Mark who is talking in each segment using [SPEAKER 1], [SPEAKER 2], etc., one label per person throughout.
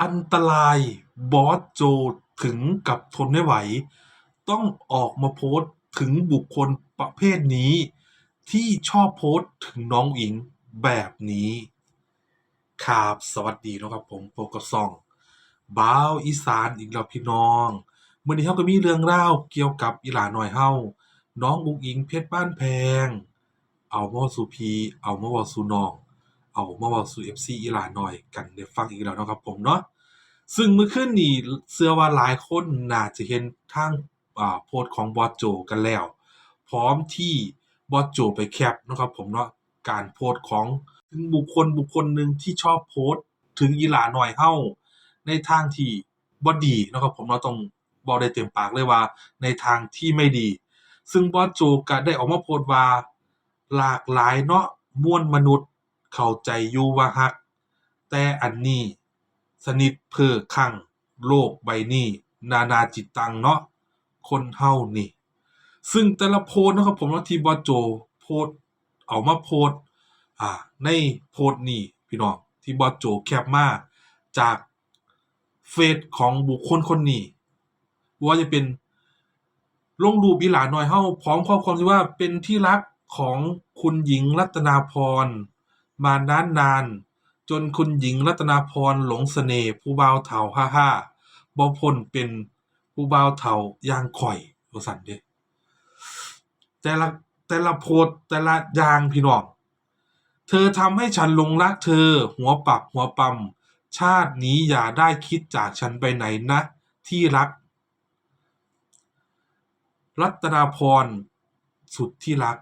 [SPEAKER 1] อันตรายบอสโจถึงกับทนไม่ไหว ต้องออกมาโพสต์ถึงบุคคลประเภทนี้ ที่ชอบโพสต์ถึงน้องอิงแบบนี้ครับสวัสดีนะครับผมโปกซองบ้าวอีสานอีกแล้วพี่น้องเมื้อนี้เฮาก็มีเรื่องราเกี่ยวกับอีหลาหน้อยเฮาน้องอุ๋งอิงเพชรบ้านแพง เอามาเว้าสู่พีเอามาวสู่น้อง เอามาเว้าสู่ FC อีหลาน้อยกันได้ฟังอีกแล้วนะครับผมเนาะซึ่งเมื่อคืนนี้เชื่อว่าหลายคนน่าจะเห็นทางอ่าโพสของบอสโจกันแล้ว พร้อมที่บอสโจไปแคปนะครับผมเนาะการโพสของถึงบุคคลบุคคลหนึ่งที่ชอบโพสถึงอีหลาน้อยเฮาในทางที่บ่ดีนะครับผมเราต้องเว้าได้เต็มปากเลยว่าในทางที่ไม่ดี ซึ่งบอสโจก็ได้ออกมาโพสต์ว่าหลากหลายเนาะมวลมนุษย์ เข้าใจอยู่ว่าฮัก แต่อันนี้ สนิทเพ้อคั่ง โลกใบนี้ นานาจิตตังเนาะคนเฮานี่ ซึ่งแต่ละโพสต์นะครับผมว่าที่บอโจโพสต์เอามาโพสต์อ่า ในโพสต์นี้พี่น้องที่บอโจแคปมาจากเฟซของบุคคลคนนี้ว่าจะเป็นลงรูปอีหลาน้อยเฮาพร้อมข้อความที่ว่าเป็นที่รักของคุณหญิงรัตนาพร มานานนาน จนคุณหญิงรัตนาพรหลงเสน่ห์ผู้บ่าวเฒ่าฮ่าฮ่าบ่พ้นเป็นผู้บ่าวเฒ่าย่างข่อยว่าซั่นเด้แต่ละแต่ละโพสต์แต่ละอย่างพี่น้องเธอทำให้ฉันหลงรักเธอ หัวปักหัวปั๊มชาตินี้อย่าได้คิดจากฉันไปไหนนะ ที่รัก รัตนาพรสุดที่รัก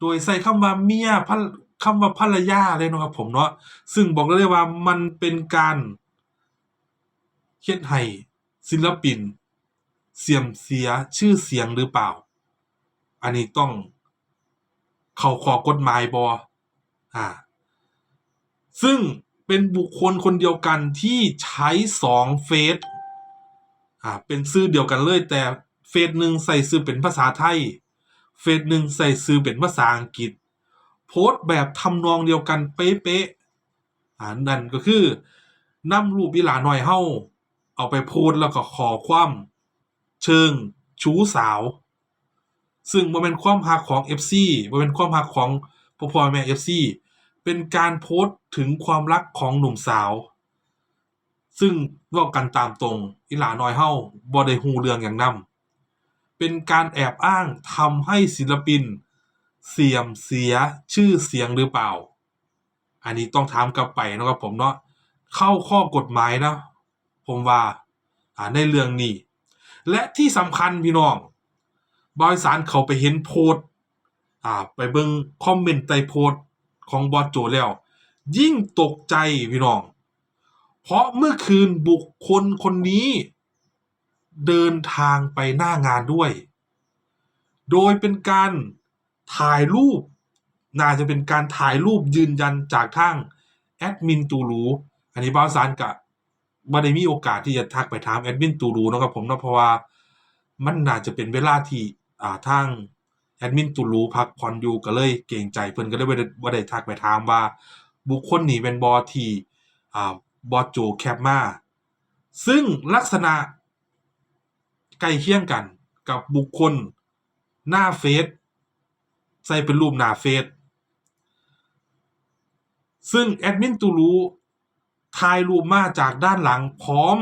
[SPEAKER 1] โดยใส่คำว่าเมียพัน คำว่าภรรยาเลยเนาะครับผมเนาะซึ่งบอกได้เลยว่ามันเป็นการเฮ็ดให้ศิลปิน เสื่อมเสียชื่อเสียงหรือเปล่า อันนี้ต้อง เข้าขอกฎหมายบออ่า ซึ่งเป็นบุคคลคนเดียวกันที่ใช้สองเฟซอ่าเป็นชื่อเดียวกันเลยแต่เฟซหนึ่งใส่ชื่อเป็นภาษาไทย เฟซหนึ่งใส่ชื่อเป็นภาษาอังกฤษ โพสต์แบบทำนองเดียวกันเป๊ะๆอ่านั่นก็คือนำรูปอีหลาหน้อยเฮาเอาไปโพสต์แล้วก็ขอความเชิงชู้สาว ซึ่งบ่แม่นความฮักของ FC บ่แม่นความฮักของพ่อพ่อแม่ FC เป็นการโพสต์ถึงความรักของหนุ่มสาว ซึ่งว้ากันตามตรงอีหลาน้อยเฮาบ่ได้ฮู้เรื่องหยังนำเป็นการแอบอ้างทำให้ศิลปิน เสื่อมเสียชื่อเสียงหรือเปล่า อันนี้ต้องถามกลับไปนะครับผมเนาะเข้าข้อกฎหมายนะ ผมว่าอ่าในเรื่องนี้ และที่สำคัญพี่น้องบอยสารเขาไปเห็นโพสอ่า ไปเบิ่งคอมเมนต์ใต้โพสของบอสโจแล้ว ยิ่งตกใจพี่น้อง เพราะเมื่อคืนบุคคลคนนี้ เดินทางไปหน้างานด้วย โดยเป็นการ ถ่ายรูป น่าจะเป็นการถ่ายรูปยืนยันจากทางแอดมินตูรูอันนี้บาวสารกะบ่ได้มีโอกาสที่จะทักไปถามแอดมินตูรูเนาะครับผมเนาะเพราะว่ามันน่าจะเป็นเวลาที่อ่าทางแอดมินตูรูพักผ่อนอยู่ก็เลยเกรงใจเพิ่นก็เลยบ่ได้บ่ไดทักไปถามว่า บุคคลนี้เป็นบอที่อ่าบอโจแคปมาซึ่งลักษณะใกล้เคียงกันกับบุคคลหน้าเฟซ ใส่เป็นรูปหน้าเฟซซึ่งแอดมินตูรู้ถ่ายรูปมาจากด้านหลังพร้อม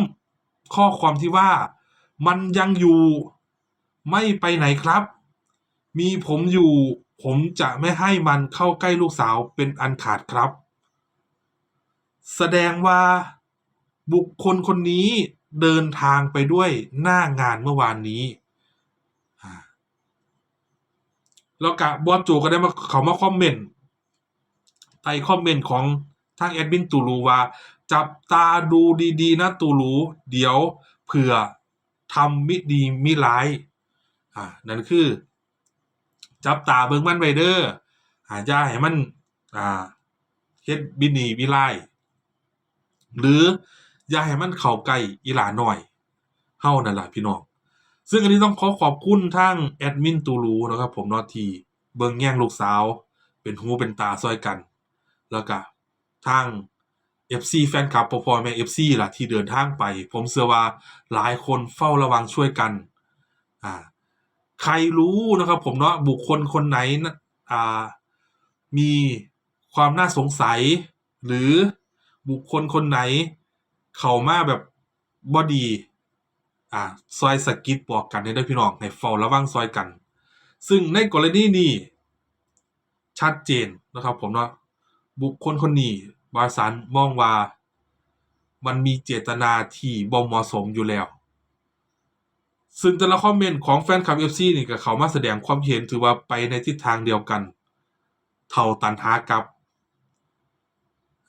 [SPEAKER 1] ข้อความที่ว่ามันยังอยู่ไม่ไปไหนครับ มีผมอยู่ ผมจะไม่ให้มันเข้าใกล้ลูกสาวเป็นอันขาดครับ แสดงว่าบุคคลคนนี้เดินทางไปด้วยหน้างานเมื่อวานนี้อ่า แล้วก็บอสโจก็ได้มาเขามาคอมเมนต์ใต้คอมเมนต์ของทางแอดมินตูรูว่า จับตาดูดีๆ นะตูรูเดี๋ยวเผื่อทำมิดีมิร้าย อ่า นั่นคือ จับตาเบิ่งมันไวเด้ออ่าอย่าให้มัน อ่าเฮ็ดบินีบิร้ายหรืออย่าให้มันเข้าใกล้อีหลาหน้อยเฮานั่นล่ะพี่น้อง ซึ่งอันนี้ต้องขอขอบคุณทางแอดมินตูรูนะครับผมนาะที่เบิงแย่งลูกสาว เป็นหูเป็นตาซอยกัน แล้วก็ทาง FC แฟนคลับพอพอแม่ FC ล่ะที่เดินทางไป ผมเชื่อว่าหลายคนเฝ้าระวังช่วยกันอ่าใครรู้นะครับผมเนาะบุคคลคนไหนนะอ่ามีความน่าสงสัย หรือบุคคลคนไหน เข้ามาแบบบอดี อ่าซอยสะกิดบอกกันให้ได้พี่น้องให้เฝ้าระวังซอยกัน ซึ่งในกรณีนี้ชัดเจนนะครับผมเนาะบุคคลคนนี้บาสารมองว่ามันมีเจตนาที่บ่เหมาะสมอยู่แล้ว ซึ่งแต่ละคอมเมนต์ของแฟนคลับ FC นี่ก็เขามาแสดงความเห็นถือว่าไปในทิศทางเดียวกัน เท่าตันหากับ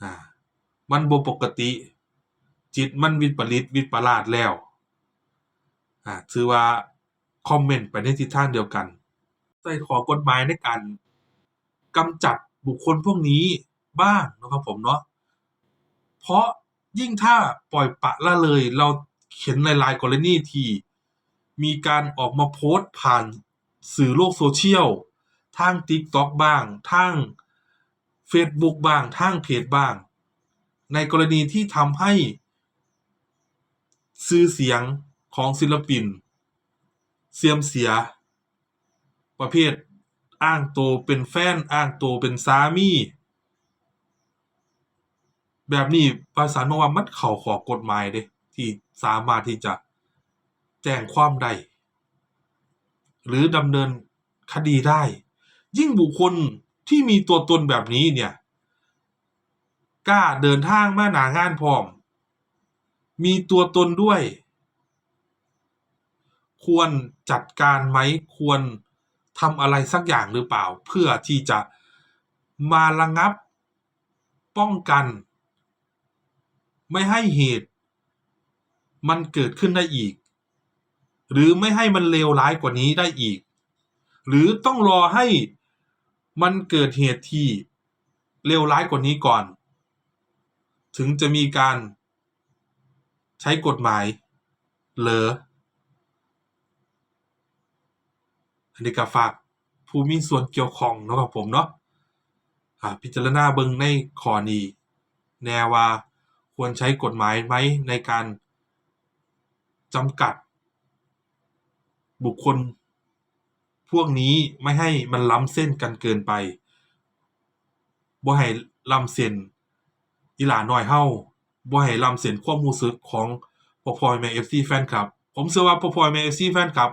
[SPEAKER 1] อ่ามันบ่ปกติ จิตมันวิปริตวิปลาสแล้ว อ่าถือว่าคอมเมนต์ไปในทิศทางเดียวกันใส่ขอกฎหมายในการกำจัดบุคคลพวกนี้บ้างนะครับผมเนาะเพราะยิ่งถ้าปล่อยปละละเลย เราเห็นในหลายๆกรณีที่มีการออกมาโพสต์ผ่านสื่อโลกโซเชียลทาง TikTok บ้างทาง Facebook บ้างทางเพจบ้าง ในกรณีที่ทำให้ชื่อเสียง ของศิลปิน เสื่อมเสีย ประเภทอ้างตัวเป็นแฟน อ้างตัวเป็นสามี แบบนี้ประสานมาว่ามันเข้าขอกฎหมายเด้ที่สามารถที่จะแจ้งความได้ หรือดำเนินคดีได้ ยิ่งบุคคลที่มีตัวตนแบบนี้เนี่ยกล้าเดินทางมาหนางานพร้อม มีตัวตนด้วย ควรจัดการไหมควรทำอะไรสักอย่างหรือเปล่า เพื่อที่จะมาระงับป้องกัน ไม่ให้เหตุ มันเกิดขึ้นได้อีก หรือไม่ให้มันเลวร้ายกว่านี้ได้อีก หรือต้องรอให้มันเกิดเหตุที่เลวร้ายกว่านี้ก่อน ถึงจะมีการใช้กฎหมายเหรอ อั นนี้ก็ฝากผู้มีส่วนเกี่ยวข้องเนาะครับผมเนาะอ่าพิจารณาเบิ่งในข้อนี้แน่ว่าควรใช้กฎหมายไหมในการจำกัด บุคคล พวกนี้ไม่ให้มันล้ำเส้นกันเกินไปบ่ให้ล้ำเส้นอีหลาน้อยเฮาบ่ให้ล้ำเส้นความรู้สึกของพ่อพ่อแม่ FC แฟนคลับ ผมเชื่อว่าพ่อพ่อแม่ FC แฟนคลับ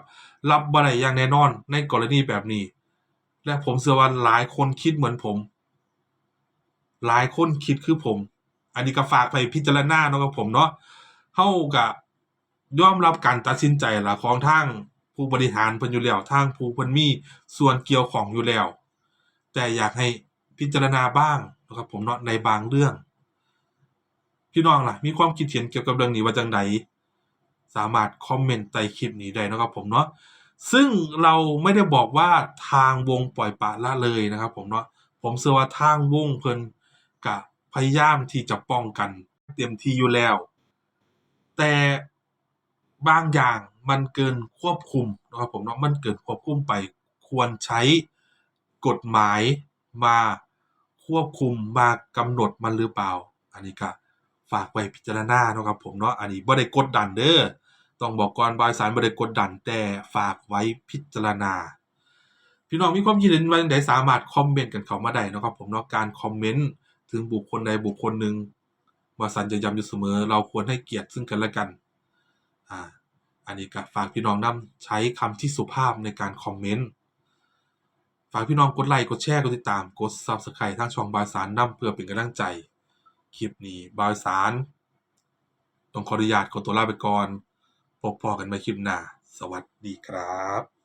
[SPEAKER 1] รับบ่ได้อย่างแน่นอนในกรณีแบบนี้ และผมเชื่อว่าหลายคนคิดเหมือนผม หลายคนคิดคือผม อันนี้ก็ฝากไปพิจารณาเนาะครับผมเนาะเฮาก็ยอมรับการตัดสินใจละของทางผู้บริหารเพิ่นอยู่แล้วทางผู้เพิ่นมีส่วนเกี่ยวของอยู่แล้ว แต่อยากให้พิจารณาบ้างนะครับผมเนาะในบางเรื่อง พี่น้องล่ะ มีความคิดเห็นเกี่ยวกับเรื่องนี้ว่าจังได สามารถคอมเมนต์ใต้คลิปนี้ได้นะครับผมเนาะซึ่งเราไม่ได้บอกว่าทางวงปล่อยปะละเลยนะครับผมเนาะผมเชื่อว่าทางวงเพิ่นก็พยายามที่จะป้องกันเต็มที่อยู่แล้ว แต่บางอย่างมันเกินควบคุมนะครับผมเนาะมันเกินควบคุมไปควรใช้กฎหมายมาควบคุมมากำหนดมันหรือเปล่า อันนี้ก็ ฝากไว้พิจารณาเนาะครับผมเนาะอันนี้บ่ได้กดดันเด้อต้องบอกก่อนบายสารบ่ได้กดดันแต่ฝากไว้พิจารณา พี่น้องมีความคิดเห็นว่าจังใดสามารถคอมเมนต์กันเข้ามาได้เนาะครับผมเนาะการคอมเมนต์ถึงบุคคลใดบุคคลหนึ่งบาสันจะย้ำอยู่เสมอ เราควรให้เกียรติซึ่งกันและกันอ่าอันนี้ก็ฝากพี่น้องนำใช้คำที่สุภาพในการคอมเมนต์ฝากพี่น้องกดไลค์กดแชร์กดติดตามกด Subscribe ทางช่องบายสารนำเพื่อเป็นกำลังใจ คลิปนี้บายสารต้องขออนุญาตขอตัวลาไปก่อน พบพอกันใหม่คลิปหน้า สวัสดีครับ